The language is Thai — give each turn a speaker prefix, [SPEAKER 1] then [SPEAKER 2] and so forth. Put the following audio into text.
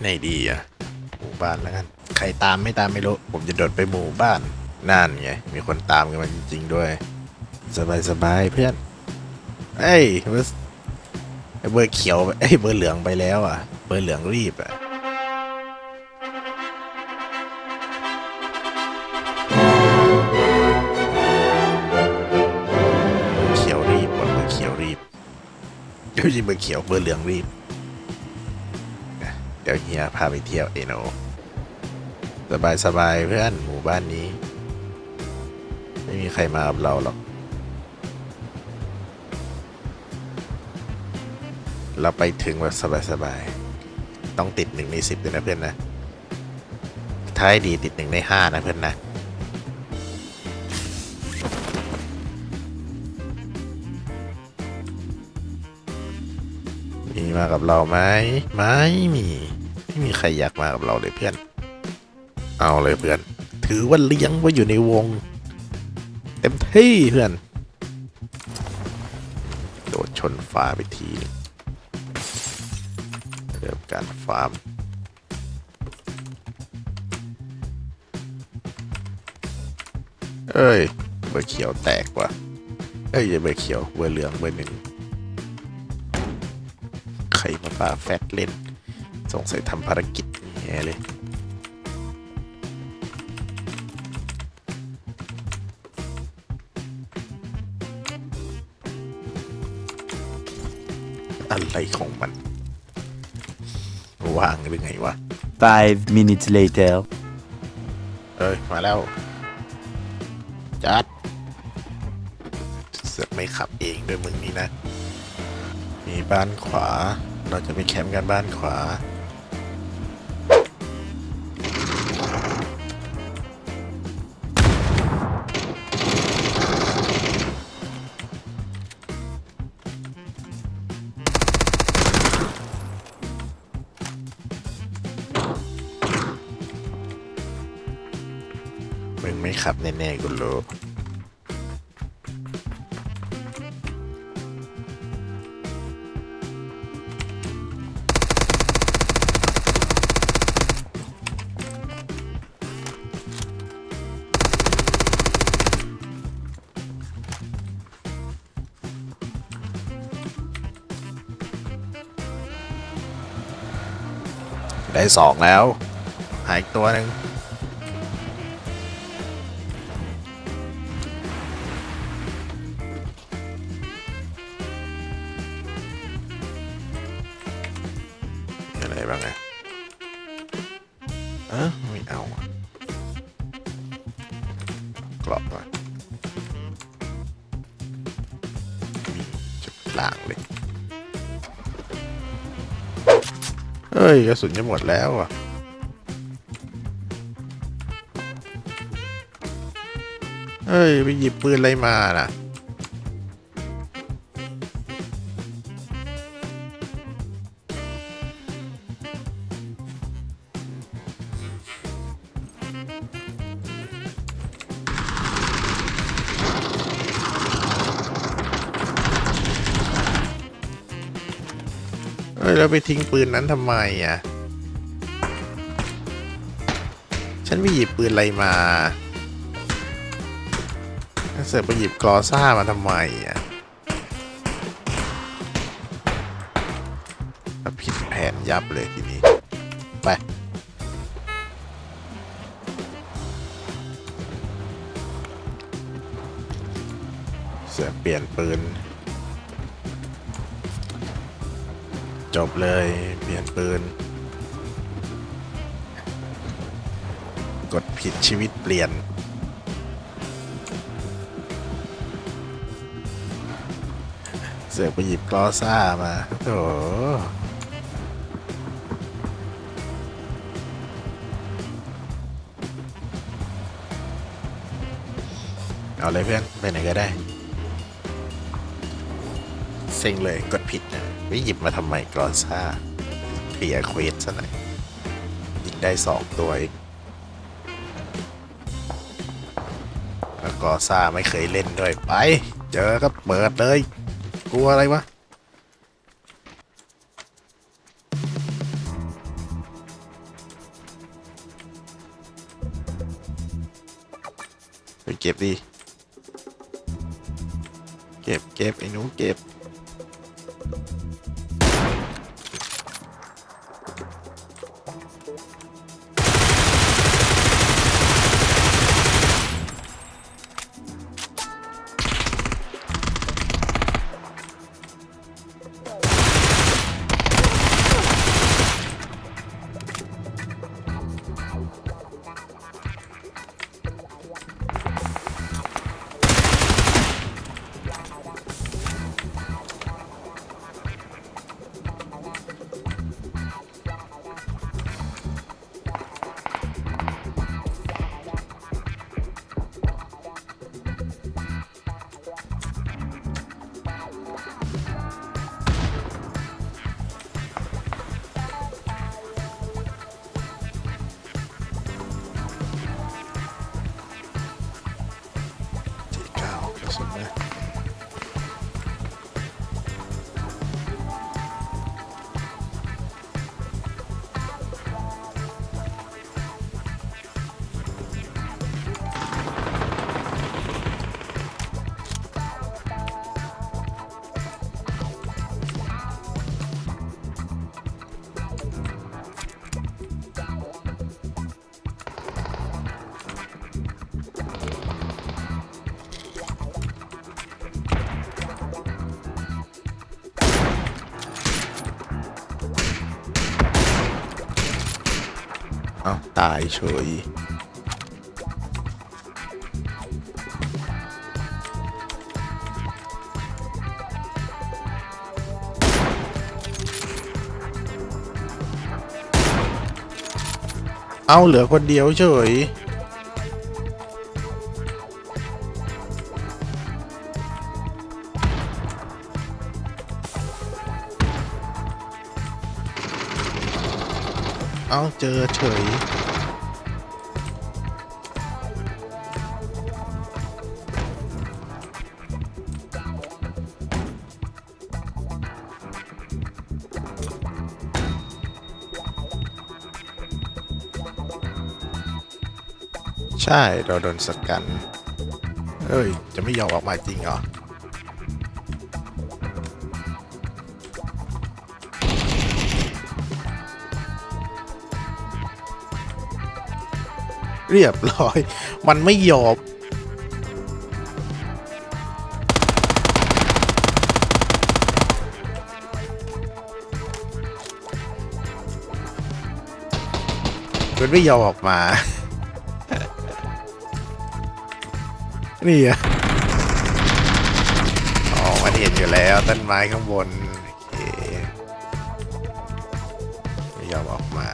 [SPEAKER 1] ไหนดีอะหมู่บ้านแล้วกันใครตามไม่ตามไม่รู้ ผมจะโดดไปหมู่บ้านนั่นไงมีคนตามกันมาจริง ๆ ด้วย สบายสบายๆเพื่อนเอ้ยเบอร์เบอร์เขียวเอ้ยเบอร์เหลืองไปแล้วอะ เบอร์เหลืองรีบอะเขียวรีบว่ะเบอร์เขียวรีบไม่ใช่เบอร์เขียวเบอร์เหลืองรีบ เดี๋ยวเฮียพาไปเที่ยวเอโนสบายสบายๆเพื่อนหมู่บ้านนี้ ไม่มีใครมากับเราหรอก เราไปถึงแบบสบายๆ ต้องติดหนึ่งในสิบด้วยนะเพื่อนนะ ท้ายดีติดหนึ่งในห้านะเพื่อนนะมีมากับเราไหมไม่มี ไม่มีใครอยากมากับเราเลยเพื่อน เอาเลยเพื่อน ถือว่าเลี้ยงไว้อยู่ในวง เต็มที่เพื่อน โดดชนฟ้าไปทีนึงเริ่มการฟาร์มเอ้ยเบอร์เขียวแตกว่ะเอ้ยเบอร์เขียวเบอร์เหลืองเบอร์หนึ่งใครมาปาแฟตเล่น งสัยทำภารกิจแย่เลยอะไรของมัน ว่างหรือไงวะ
[SPEAKER 2] Five minutes later.
[SPEAKER 1] เอ้ย มาแล้ว จัดเสือกไม่ขับเองด้วยมึงนี่นะ มีบ้านขวา เราจะไปแคมป์กันบ้านขวา มึงไม่ขับแน่ๆกูรู้ได้สองแล้ว หายอีกตัวหนึ่ง บ้างไงเออไม่เอากรอบมามีจุดล่างเลยเฮ้ยกระสุนจะหมดแล้วอะเฮ้ย ไปหยิบปืนอะไรมาน่ะ ฮ้ยเราไปทิ้งปืนนั้นทำไมอะ ฉันไปหยิบปืนอะไรมาเสือไปหยิบกรอซ่ามาทำไมอะผิดแผนยับเลยทีนี้ ไปเสือเปลี่ยนปืน จบเลย เปลี่ยนปืน กดผิดชีวิตเปลี่ยน เสือกไปหยิบกลอซ่ามาโถเอาเลยเพื่อน ไปไหนก็ได้ เซ็งเลยกดผิดนะ ไม่หยิบมาทำไมกรอซ่าเคลียร์เควสซะหน่อยยิงได้สองตัวเองแล้วกรอซ่าไม่เคยเล่นด้วย ไป เจอก็เปิดเลย กลัวอะไรวะไปเก็บดิ เก็บเก็บไอ้หนูเก็บ เก้ อาตายเฉยเอาเหลือคนเดียวเฉย เอาเจอเฉย ใช่ เราโดนสกัน เอ้ย จะไม่ยอมออกมาจริงเหรอ เรียบร้อย มันไม่ยอมมันไม่ยอมออกมา นี่อะอ๋อ มันเห็นอยู่แล้วต้นไม้ข้างบน ไม่ยอมออกมา